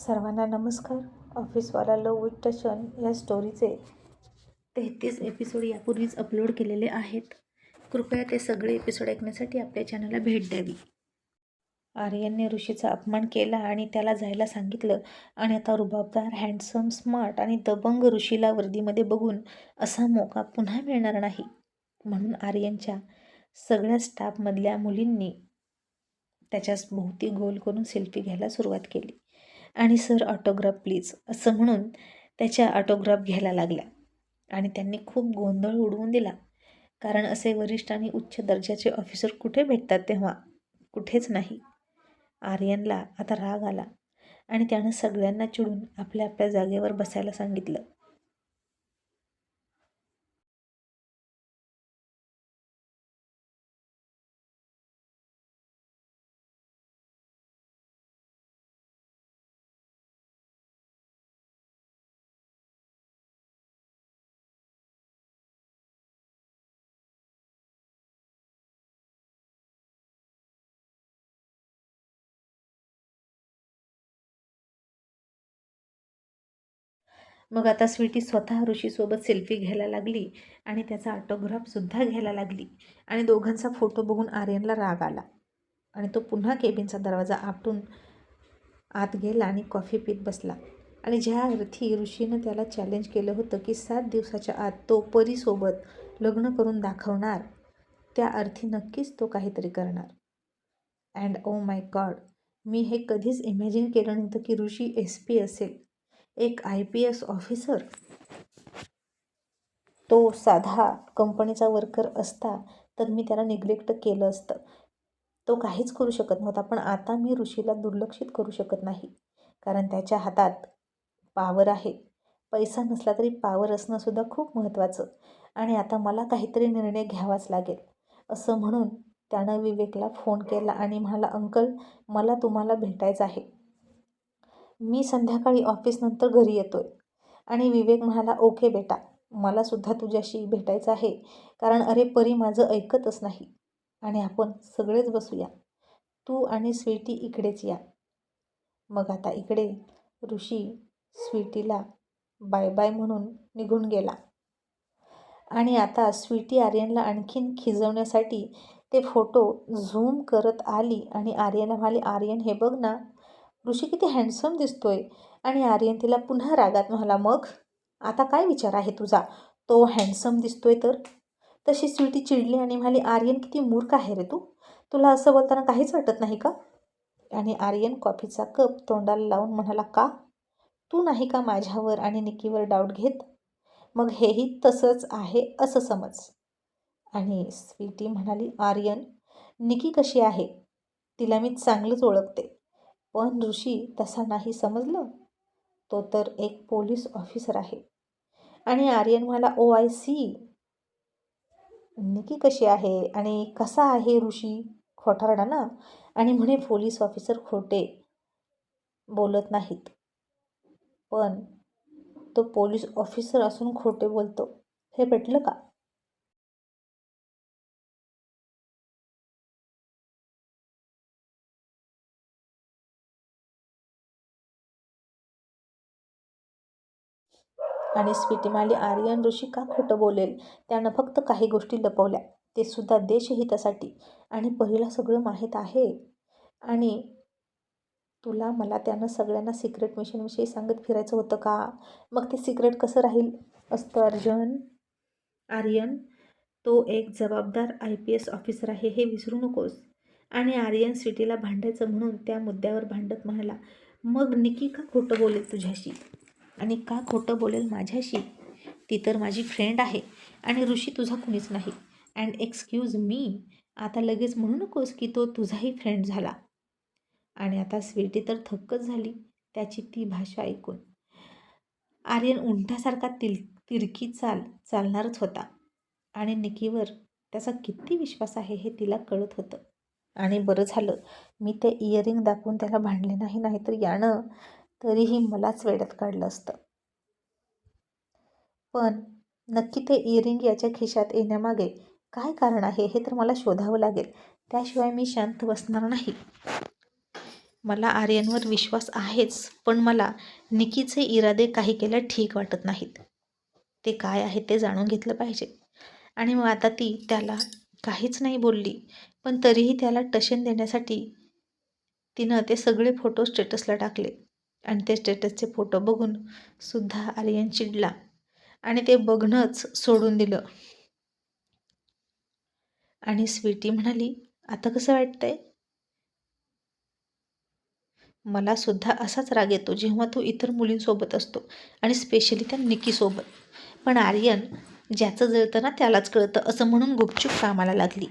सर्वांना नमस्कार. ऑफिसवाला लव विथ टशन या स्टोरीचे तेहतीस एपिसोड यापूर्वीच अपलोड केलेले आहेत. कृपया ते सगळे एपिसोड ऐकण्यासाठी आपल्या चॅनलला भेट द्यावी. आर्यनने ऋषीचा अपमान केला आणि त्याला जायला सांगितलं. आणि आता रुबाबदार हँडसम स्मार्ट आणि दबंग ऋषीला वर्दीमध्ये बघून असा मोका पुन्हा मिळणार नाही. म्हणून आर्यनच्या सगळ्या स्टाफमधल्या मुलींनी त्याच्या भोवती गोल करून सेल्फी घ्यायला सुरुवात केली. आणि सर ऑटोग्राफ प्लीज असं म्हणून त्याच्या ऑटोग्राफ घ्यायला लागल्या. आणि त्यांनी खूप गोंधळ उडवून दिला. कारण असे वरिष्ठ आणि उच्च दर्जाचे ऑफिसर कुठे भेटतात तेव्हा? कुठेच नाही. आर्यनला आता राग आला आणि त्यानं सगळ्यांना चिडून आपल्या आपल्या जागेवर बसायला सांगितलं. मग आता स्वीटी स्वतः ऋषीसोबत सेल्फी घ्यायला लागली आणि त्याचा ऑटोग्राफसुद्धा घ्यायला लागली. आणि दोघांचा फोटो बघून आर्यनला राग आला. आणि तो पुन्हा केबिनचा दरवाजा आपटून आत गेला आणि कॉफी पीत बसला. आणि ज्या अर्थी ऋषीनं त्याला चॅलेंज केलं होतं की सात दिवसाच्या आत तो परीसोबत लग्न करून दाखवणार त्या अर्थी नक्कीच तो काहीतरी करणार. अँड ओ माय गॉड मी हे कधीच इमॅजिन केलं नव्हतं की ऋषी एस पी असेल. एक आय पी एस ऑफिसर? तो साधा कंपनीचा वर्कर असता तर मी त्याला निग्लेक्ट केलं असतं. तो काहीच करू शकत नव्हता पण आता मी ऋषीला दुर्लक्षित करू शकत नाही कारण त्याच्या हातात पावर आहे. पैसा नसला तरी पावर असणंसुद्धा खूप महत्त्वाचं आणि आता मला काहीतरी निर्णय घ्यावाच लागेल असं म्हणून त्यानं विवेकला फोन केला आणि म्हणाला अंकल मला तुम्हाला भेटायचं आहे. मी संध्याकाळी ऑफिसनंतर घरी येतो आहे आणि विवेक म्हणाला ओके बेटा मलासुद्धा तुझ्याशी भेटायचं आहे कारण अरे परी माझं ऐकतच नाही. आणि आपण सगळेच बसूया. तू आणि स्वीटी इकडेच या. मग आता इकडे ऋषी स्वीटीला बाय बाय म्हणून निघून गेला. आणि आता स्वीटी आर्यनला आणखीन खिजवण्यासाठी ते फोटो झूम करत आली आणि आर्यनला म्हणाली आर्यन हे बघ ना ऋषी किती हँडसम दिसतोय. आणि आर्यन तिला पुन्हा रागात म्हणाला मग? आता काय विचार आहे तुझा? तो हँडसम दिसतोय तर? तशी स्वीटी चिडली आणि म्हणाली आर्यन किती मूर्ख आहे रे तू? तुला असं बोलताना काहीच वाटत नाही का? आणि आर्यन कॉफीचा कप तोंडाला लावून म्हणाला का? तू नाही का माझ्यावर आणि निकीवर डाऊट घेत? मग हेही तसंच आहे असं समज. आणि स्वीटी म्हणाली आर्यन निकी कशी आहे? तिला मी चांगलंच ओळखते. पण ऋषी तसा नाही समजलं? तो तर एक पोलीस ऑफिसर आहे. आणि आर्यन मला ओ आय सी? निकी कशी आहे? आणि कसा आहे ऋषी? खोटारडा ना? आणि म्हणे पोलीस ऑफिसर खोटे बोलत नाहीत. पण तो पोलीस ऑफिसर असून खोटे बोलतो. हे भेटलं का? आणि स्वीटीमाली आर्यन ऋषी का खोटं बोलेल. त्यानं फक्त काही गोष्टी लपवल्या. ते सुद्धा देशहितासाठी. आणि पहिला सगळं माहीत आहे? आणि तुला मला त्यानं सगळ्यांना सिक्रेट मिशनविषयी सांगत फिरायचं होतं का? मग ते सिक्रेट कसं राहील? असतं अर्जुन. आर्यन तो एक जबाबदार आय पी एस ऑफिसर आहे हे विसरू नकोस. आणि आर्यन स्वीटीला भांडायचं म्हणून त्या मुद्द्यावर भांडत म्हणाला मग निकी का खोटं बोलेल तुझ्याशी? आणि का खोटं बोलेल माझ्याशी? ती तर माझी फ्रेंड आहे आणि ऋषी तुझा कुणीच नाही. अँड एक्सक्यूज मी आता लगेच म्हणू नकोस की तो तुझाही फ्रेंड झाला. आणि आता स्वीटी तर थक्कच झाली त्याची ती भाषा ऐकून. आर्यन उंटासारखा तिल तिरकी चाल चालणारच होता. आणि निकीवर त्याचा किती विश्वास आहे हे तिला कळत होतं. आणि बरं झालं मी ते इयरिंग दाखवून त्याला भांडले नाही नाहीतर यानं तरीही मलाच वेड्यात काढलं असतं. पण नक्की ते इयरिंग याच्या खिशात येण्यामागे काय कारण आहे हे तर मला शोधावं लागेल. त्याशिवाय मी शांत बसणार नाही. मला आर्यनवर विश्वास आहेच पण मला निकीचे इरादे काही केल्या ठीक वाटत नाहीत. ते काय आहे ते जाणून घेतलं पाहिजे. आणि मग आता ती त्याला काहीच नाही बोलली पण तरीही त्याला टशन देण्यासाठी तिनं ते सगळे फोटो स्टेटसला टाकले. आणि ते स्टेटसचे फोटो बघून सुद्धा आर्यन चिडला. आणि ते बघणंच सोडून दिलं. आणि स्वीटी म्हणाली आता कसं वाटतंय? मला सुद्धा असाच राग येतो जेव्हा तो इतर मुलींसोबत असतो आणि स्पेशली त्या निकीसोबत. पण आर्यन ज्याचं जळतं ना त्यालाच कळतं असं म्हणून गुपचूप कामाला लागली.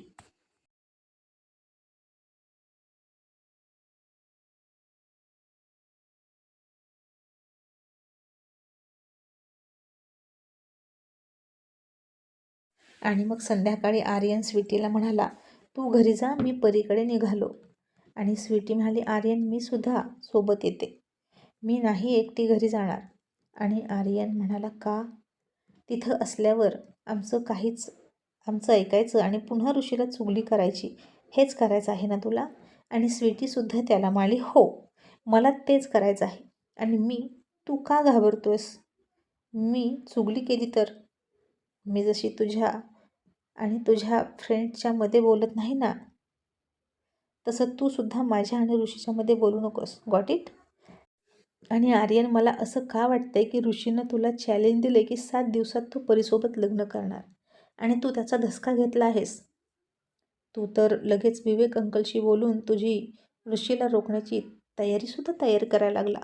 आणि मग संध्याकाळी आर्यन स्वीटीला म्हणाला तू घरी जा मी परीकडे निघालो. आणि स्वीटी म्हणाली आर्यन मी सुद्धा सोबत येते. मी नाही एकटी घरी जाणार. आणि आर्यन म्हणाला का? तिथं असल्यावर आमचं काहीच आमचं ऐकायचं आणि पुन्हा ऋषीला चुगली करायची हेच करायचं आहे ना तुला? आणि स्वीटीसुद्धा त्याला माळी हो मला तेच करायचं आहे. आणि मी तू का घाबरतोयस? मी चुगली केली तर? मी जशी तुझ्या आणि तुझ्या फ्रेंडच्या मध्ये बोलत नाही ना? तसं तू सुद्धा माझ्या आणि ऋषीच्या मध्ये बोलू नकोस. गॉट इट आणि आर्यन मला असं का वाटतंय की ऋषीनं तुला चॅलेंज दिले की सात दिवसात तू परीसोबत लग्न करणार? आणि तू त्याचा धसका घेतला आहेस? तू तर लगेच विवेक अंकलशी बोलून तुझी ऋषीला रोखण्याची तयारीसुद्धा तयार करायला लागला.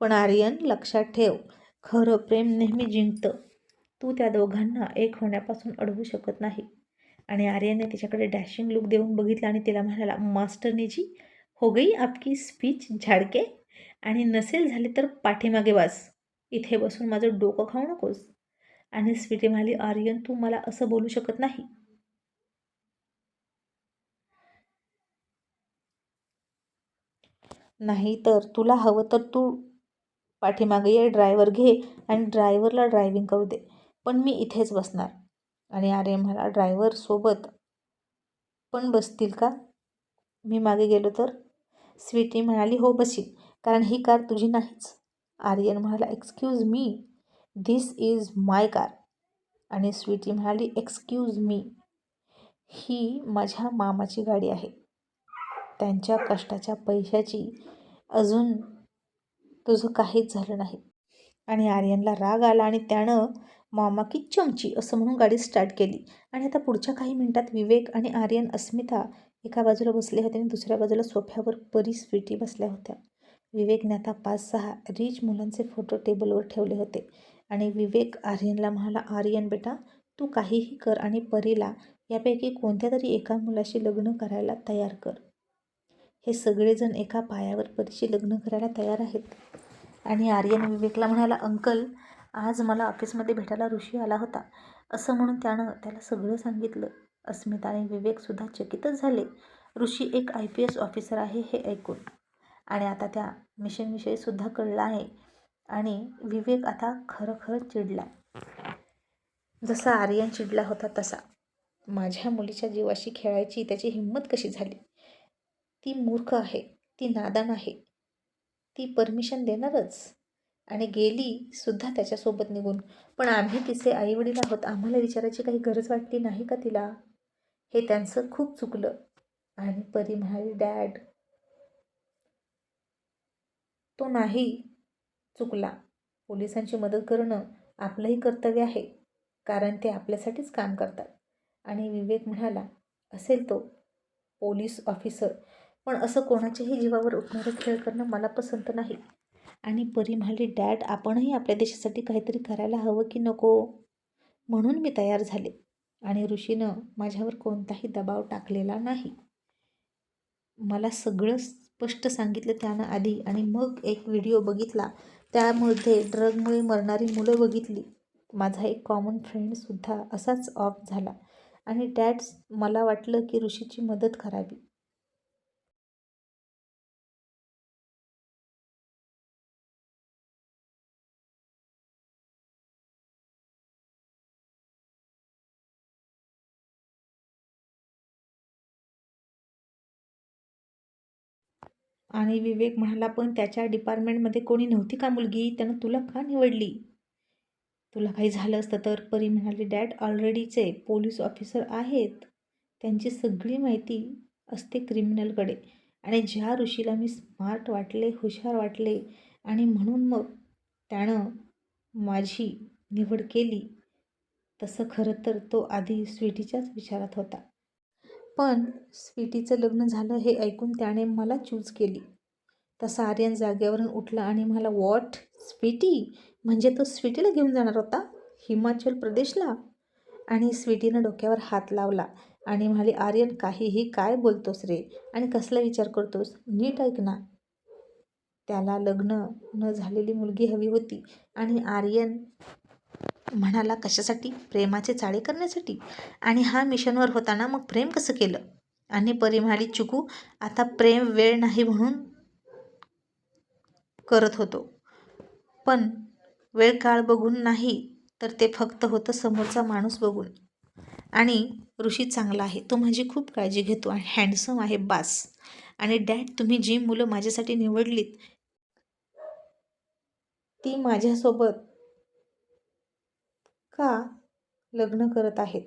पण आर्यन लक्षात ठेव खरं प्रेम नेहमी जिंकतं. तू त्या दोघांना एक होण्यापासून अडवू शकत नाही. आणि आर्यनने तिच्याकडे डॅशिंग लुक देऊन बघितलं आणि तिला म्हणाला मास्टरने जी हो गई आपकी स्पीच झाडके? आणि नसेल झाली तर पाठीमागे वास. इथे बसून माझं डोकं खाऊ नकोस. आणि स्वीटी म्हणाली आर्यन तू मला असं बोलू शकत नाही. नाही तर तुला हवं तर तू पाठीमागे ये ड्रायव्हर घे आणि ड्रायव्हरला ड्रायव्हिंग करू दे. पण मी इथेच बसणार. आणि अरे मला ड्रायव्हर सोबत पण बसतील का? मी मागे गेलो तर? स्वीटी म्हणाली हो बसील कारण ही कार तुझी नाहीच. आर्यन म्हणाला excuse me this is my car आणि स्वीटी म्हणाली एक्सक्यूज मी ही माझ्या मामाची गाडी आहे. त्यांच्या कष्टाच्या पैशाची अजून तुझं काहीच झालं नाही. आणि आर्यनला राग आला आणि त्यानं मामा की चमची असं म्हणून गाडी स्टार्ट केली. आणि आता पुढच्या काही मिनिटात विवेक आणि आर्यन अस्मिता एका बाजूला बसले होते आणि दुसऱ्या बाजूला सोफ्यावर परी स्वीटी बसल्या होत्या. विवेकने आता पाच सहा रिच मुलांचे फोटो टेबलवर ठेवले होते. आणि विवेक आर्यनला म्हणाला आर्यन बेटा तू काहीही कर आणि परीला यापैकी कोणत्या तरी एका मुलाशी लग्न करायला तयार कर. हे सगळेजण एका पायावर परीशी लग्न करायला तयार आहेत. आणि आर्यन विवेकला म्हणाला अंकल आज मला ऑफिसमध्ये भेटायला ऋषी आला होता. असं म्हणून त्यानं त्याला सगळं सांगितलं. अस्मिता आणि विवेकसुद्धा चकितच झाले. ऋषी एक आय पी एस ऑफिसर आहे हे ऐकून. आणि आता त्या मिशनविषयी सुद्धा कळलं आहे. आणि विवेक आता खरं खरं चिडला. जसा आर्यन चिडला होता तसा. माझ्या मुलीच्या जीवाशी खेळायची त्याची हिंमत कशी झाली? ती मूर्ख आहे. ती नादान आहे. ती परमिशन देणारच. आणि गेली सुद्धा त्याच्यासोबत निघून. पण आम्ही तिचे आईवडील आहोत. आम्हाला विचारायची काही गरज वाटली नाही का तिला? हे त्यांचं खूप चुकलं. आणि परी म्हणाली डॅड तो नाही चुकला. पोलिसांची मदत करणं आपलंही कर्तव्य आहे कारण ते आपल्यासाठीच काम करतात. आणि विवेक म्हणाला असेल तो पोलीस ऑफिसर पण असं कोणाच्याही जीवावर उठणारं खेळ करणं मला पसंत नाही. आणि परी म्हणाली डॅड आपणही आपल्या देशासाठी काहीतरी करायला हवं की नको? म्हणून मी तयार झाले. आणि ऋषीनं माझ्यावर कोणताही दबाव टाकलेला नाही. मला सगळं स्पष्ट सांगितलं त्यानं आधी आणि मग एक व्हिडिओ बघितला. त्यामध्ये ड्रगमुळे मरणारी मुलं बघितली. माझा एक कॉमन फ्रेंडसुद्धा असाच ऑफ झाला. आणि डॅड्स मला वाटलं की ऋषीची मदत करावी. आणि विवेक म्हणाला पण त्याच्या डिपार्टमेंटमध्ये कोणी नव्हती का मुलगी? त्यानं तुला का निवडली? तुला काही झालं असतं तर परी म्हणाली. डॅड ऑलरेडीचे पोलीस ऑफिसर आहेत. त्यांची सगळी माहिती असते क्रिमिनलकडे. आणि ज्या ऋषीला मी स्मार्ट वाटले हुशार वाटले आणि म्हणून मग त्यानं माझी निवड केली तसं खरं तर तो आधी स्वीटीच्याच विचारात होता. पण स्वीटीचं लग्न झालं हे ऐकून त्याने मला चूज केली. तसा आर्यन जागेवरून उठला आणि मला वॉट? स्वीटी? म्हणजे तो स्वीटीला घेऊन जाणार होता? हिमाचल प्रदेशला? आणि स्वीटीनं डोक्यावर हात लावला आणि म्हणाली आर्यन काहीही काय बोलतोस रे? आणि कसला विचार करतोस? नीट ऐक ना. त्याला लग्न न झालेली मुलगी हवी होती आणि आर्यन म्हणाला कशासाठी? प्रेमाचे चाळे करण्यासाठी? आणि हा मिशनवर होता ना मग प्रेम कसं केलं? आणि परी म्हणाली चुकू आता प्रेम वेळ नाही म्हणून करत होतो. पण वेळ काळ बघून नाही तर ते फक्त होतं समोरचा माणूस बघून. आणि ऋषी चांगला आहे. तो माझी खूप काळजी घेतो आणि हँडसम आहे बास. आणि डॅड तुम्ही जी मुलं माझ्यासाठी निवडलीत ती माझ्यासोबत का लग्न करत आहेत?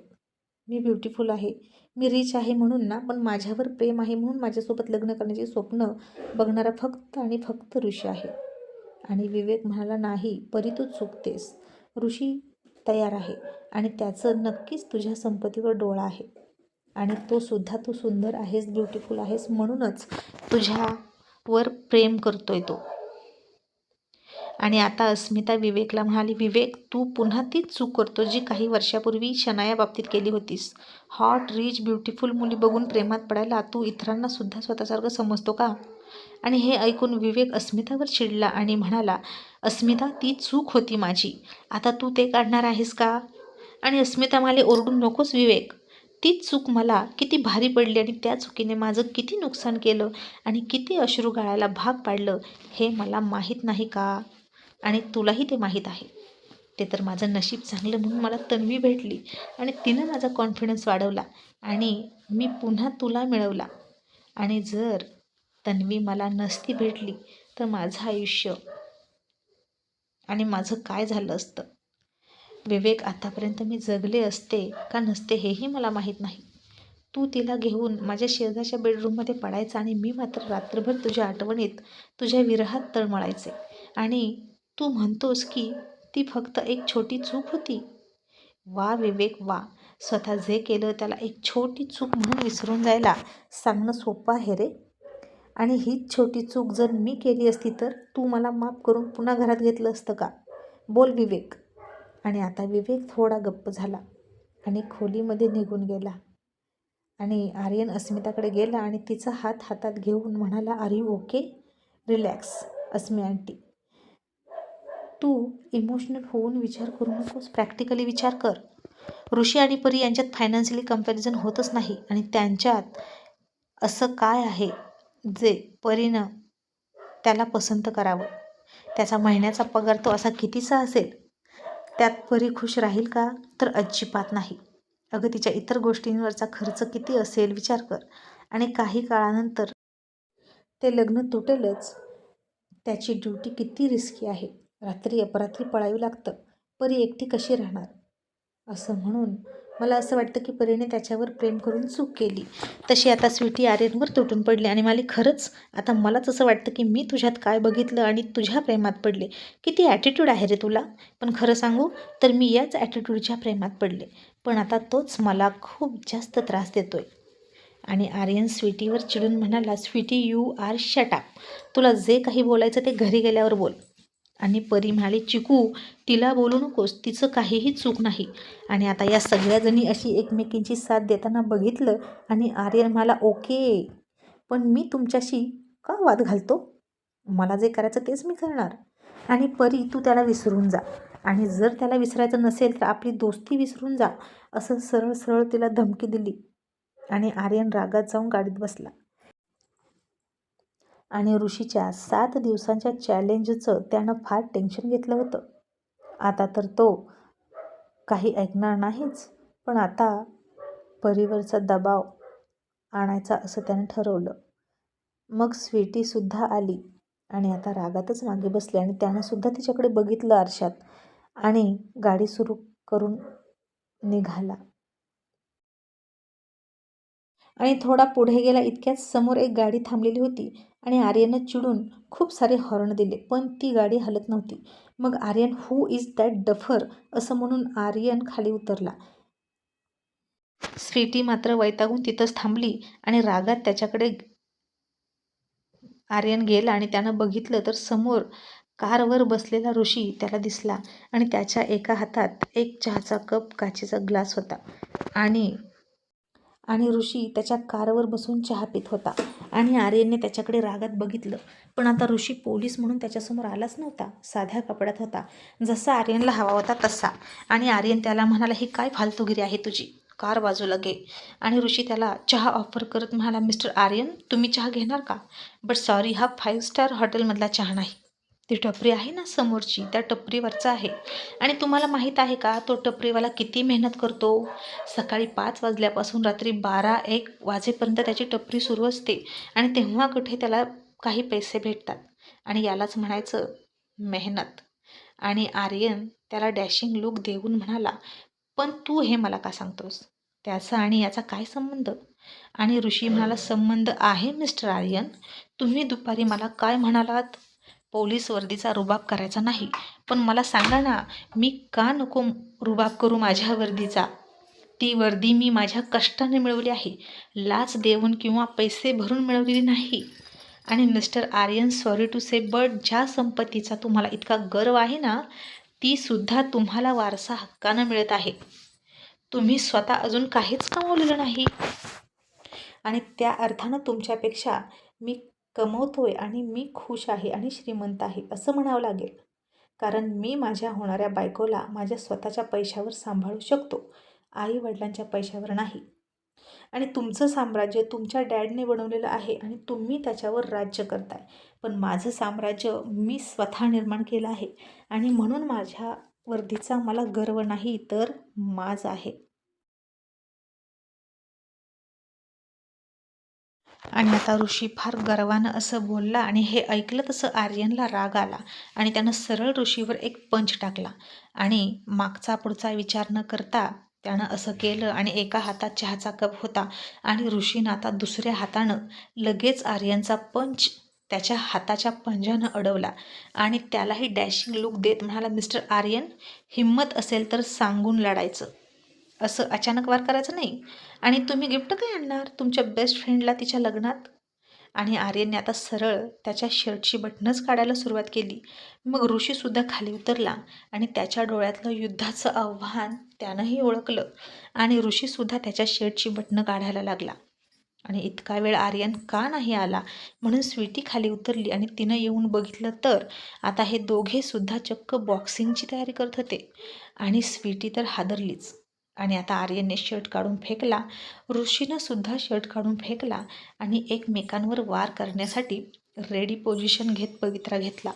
मी ब्युटिफुल आहे. मी रिच आहे म्हणून ना पण माझ्यावर प्रेम आहे म्हणून माझ्यासोबत लग्न करण्याचे स्वप्न बघणारा फक्त आणि फक्त ऋषी आहे. आणि विवेक म्हणाला नाही परी तू चुकतेस. ऋषी तयार आहे आणि त्याचं नक्कीच तुझ्या संपत्तीवर डोळा आहे. आणि तो सुद्धा तू सुंदर आहेस ब्युटिफुल आहेस म्हणूनच तुझ्यावर प्रेम करतोय तो. आणि आता अस्मिता विवेकला म्हणाली विवेक तू पुन्हा तीच चूक करतो जी काही वर्षापूर्वी शनाया बाबतीत केली होतीस. हॉट रिच ब्युटिफुल मुली बघून प्रेमात पडायला तू इतरांना सुद्धा स्वतःसारखं समजतो का? आणि हे ऐकून विवेक अस्मितावर चिडला आणि म्हणाला अस्मिता ती चूक होती माझी. आता तू ते काढणार आहेस का? आणि अस्मिता मला ओरडून नकोस विवेक. तीच चूक मला किती भारी पडली आणि त्या चुकीने माझं किती नुकसान केलं आणि किती अश्रू गाळायला भाग पाडलं हे मला माहीत नाही का? आणि तुलाही ते माहीत आहे. ते तर माझं नशीब चांगलं म्हणून मला तन्वी भेटली आणि तिनं माझा कॉन्फिडन्स वाढवला आणि मी पुन्हा तुला मिळवला. आणि जर तन्वी मला नसती भेटली तर माझं आयुष्य आणि माझं काय झालं असतं? विवेक आतापर्यंत मी जगले असते का नसते हेही मला माहीत नाही. तू तिला घेऊन माझ्या शेजारच्या बेडरूममध्ये पडायचा आणि मी मात्र रात्रभर तुझ्या आठवणीत तुझ्या विरहात तळमळायचे. आणि तू म्हणतोस की ती फक्त एक छोटी चूक होती? वा विवेक वा. स्वतः जे केलं त्याला एक छोटी चूक म्हणून विसरून जायला सांगणं सोपं आहे रे. आणि हीच छोटी चूक जर मी केली असती तर तू मला माफ करून पुन्हा घरात घेतलं असतं का? बोल विवेक. आणि आता विवेक थोडा गप्प झाला आणि खोलीमध्ये निघून गेला. आणि आर्यन अस्मिताकडे गेला आणि तिचा हात हातात घेऊन म्हणाला are you okay? Relax Asmi aunty. Tu emotional होऊन विचार करू नकोस. प्रॅक्टिकली विचार कर. ऋषी आणि परी यांच्यात फायनान्शियली कंपॅरिझन होतच नाही आणि त्यांच्यात असं काय आहे जे परीनं त्याला पसंत करावं? त्याचा महिन्याचा पगार तो असा कितीचा असेल? त्यात परी खुश राहील का? तर अजिबात नाही. अगं तिच्या इतर गोष्टींवरचा खर्च किती असेल विचार कर. आणि काही काळानंतर ते लग्न तुटेलच त्याची ड्युटी किती रिस्की आहे? रात्री अपरात्री पळावी लागतं. परी एकटी कशी राहणार? असं म्हणून मला असं वाटतं की परीने त्याच्यावर प्रेम करून चूक केली. तशी आता स्वीटी आर्यनवर तुटून पडली आणि मला खरंच आता मलाच असं वाटतं की मी तुझ्यात काय बघितलं आणि तुझ्या प्रेमात पडले. किती ॲटिट्यूड आहे रे तुला? पण खरं सांगू तर मी याच ॲटिट्यूडच्या प्रेमात पडले. पण आता तोच मला खूप जास्त त्रास देतो आहे आणि आर्यन स्वीटीवर चिडून म्हणाला स्वीटी यू आर शटाप तुला जे काही बोलायचं ते घरी गेल्यावर बोल. आणि परी म्हणाली चिकू तिला बोलू नकोस तिचं काहीही चूक नाही. आणि आता या सगळ्याजणी अशी एकमेकींची साथ देताना बघितलं आणि आर्यन म्हणाला ओके पण मी तुमच्याशी का वाद घालतो? मला जे करायचं तेच मी करणार. आणि परी तू त्याला विसरून जा. आणि जर त्याला विसरायचं नसेल तर आपली दोस्ती विसरून जा. असं सरळ सरळ तिला धमकी दिली. आणि आर्यन रागात जाऊन गाडीत बसला. आणि ऋषीच्या सात दिवसांच्या चॅलेंजचं त्यानं फार टेन्शन घेतलं होतं. आता तर तो काही ऐकणार नाहीच पण आता परीवरचा दबाव आणायचा असं त्यानं ठरवलं. मग स्वीटीसुद्धा आली आणि आता रागातच मागे बसली आणि त्यानंसुद्धा तिच्याकडे बघितलं आरशात आणि गाडी सुरू करून निघाला. आणि थोडा पुढे गेला इतक्याच समोर एक गाडी थांबलेली होती आणि आर्यनं चिडून खूप सारे हॉर्न दिले पण ती गाडी हलत नव्हती. मग Aryan who is that duffer असं म्हणून आर्यन खाली उतरला. स्वीटी मात्र वैतागून तिथंच थांबली आणि रागात त्याच्याकडे आर्यन गेला आणि त्यानं बघितलं तर समोर कारवर बसलेला ऋषी त्याला दिसला आणि त्याच्या एका हातात एक चहाचा कप काचेचा ग्लास होता. आणि आणि ऋषी त्याच्या कारवर बसून चहा पित होता. आणि आर्यनने त्याच्याकडे रागात बघितलं. पण आता ऋषी पोलीस म्हणून त्याच्यासमोर आलाच नव्हता. साध्या कपड्यात होता. जसा आर्यनला हवा होता तसा. आणि आर्यन त्याला म्हणाला ही काय फालतूगिरी आहे तुझी? कार बाजूला घे. आणि ऋषी त्याला चहा ऑफर करत म्हणाला मिस्टर आर्यन तुम्ही चहा घेणार का? बट सॉरी हा फाईव्ह स्टार हॉटेलमधला चहा नाही. ती टपरी आहे ना समोरची त्या टपरीवरचा आहे. आणि तुम्हाला माहीत आहे का तो टपरीवाला किती मेहनत करतो? सकाळी पाच वाजल्यापासून रात्री बारा एक वाजेपर्यंत त्याची टपरी सुरू असते आणि तेव्हा कुठे त्याला काही पैसे भेटतात. आणि यालाच म्हणायचं मेहनत. आणि आर्यन त्याला डॅशिंग लुक देऊन म्हणाला पण तू हे मला का सांगतोस? त्याचा आणि याचा काय संबंध? आणि ऋषी म्हणाला संबंध आहे मिस्टर आर्यन. तुम्ही दुपारी मला काय म्हणालात? पोलीस वर्दीचा रुबाब करायचा नाही. पण मला सांगा ना मी का नको रुबाब करू माझ्या वर्दीचा? ती वर्दी मी माझ्या कष्टाने मिळवली आहे. लाच देऊन किंवा पैसे भरून मिळवलेली नाही. आणि mister Aryan sorry to say but ज्या संपत्तीचा तुम्हाला इतका गर्व आहे ना ती सुद्धा तुम्हाला वारसा हक्कानं मिळत आहे. तुम्ही स्वतः अजून काहीच कमवलेलं नाही. आणि त्या अर्थानं तुमच्यापेक्षा मी कमवतोय आणि मी खुश आहे आणि श्रीमंत आहे असं म्हणावं लागेल. कारण मी माझ्या होणाऱ्या बायकोला माझ्या स्वतःच्या पैशावर सांभाळू शकतो आई वडिलांच्या पैशावर नाही. आणि तुमचं साम्राज्य तुमच्या डॅडने बनवलेलं आहे आणि तुम्ही त्याच्यावर राज्य करताय. पण माझं साम्राज्य मी स्वतः निर्माण केलं आहे आणि म्हणून माझ्या वर्दीचा मला गर्व नाही तर माज आहे. आणि आता ऋषी फार गर्वानं असं बोलला आणि हे ऐकलं तसं आर्यनला राग आला आणि त्यानं सरळ ऋषीवर एक पंच टाकला. आणि मागचा पुढचा विचार न करता त्यानं असं केलं आणि एका हातात चहाचा कप होता आणि ऋषीनं आता दुसऱ्या हातानं लगेच आर्यनचा पंच त्याच्या हाताच्या पंजानं अडवला आणि त्यालाही डॅशिंग लुक देत म्हणाला मिस्टर आर्यन हिंमत असेल तर सांगून लढायचं. असं अचानक वार करायचं नाही. आणि तुम्ही गिफ्ट काय आणणार? तुमच्या बेस्ट फ्रेंडला तिच्या लग्नात? आणि आर्यनने आता सरळ त्याच्या शर्टची बटनंच काढायला सुरुवात केली. मग ऋषीसुद्धा खाली उतरला आणि त्याच्या डोळ्यातलं युद्धाचं आव्हान त्यानंही ओळखलं. आणि ऋषीसुद्धा त्याच्या शर्टची बटणं काढायला लागला. आणि इतका वेळ आर्यन का नाही आला? म्हणून स्वीटी खाली उतरली आणि तिनं येऊन बघितलं तर आता हे दोघेसुद्धा चक्क बॉक्सिंगची तयारी करत होते. आणि स्वीटी तर हादरलीच. आणि आता आर्यनने शर्ट काढून फेकला ऋषीनं सुद्धा शर्ट काढून फेकला आणि एकमेकांवर वार करण्यासाठी रेडी पोझिशन घेत पवित्रा घेतला.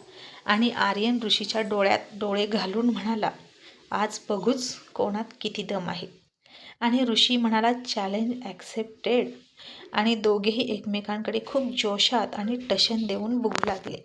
आणि आर्यन ऋषीच्या डोळ्यात डोळे घालून म्हणाला आज बघूच कोणात किती दम आहे. आणि ऋषी म्हणाला चॅलेंज ॲक्सेप्टेड आणि दोघेही एकमेकांकडे खूप जोशात आणि टशन देऊन बघू लागले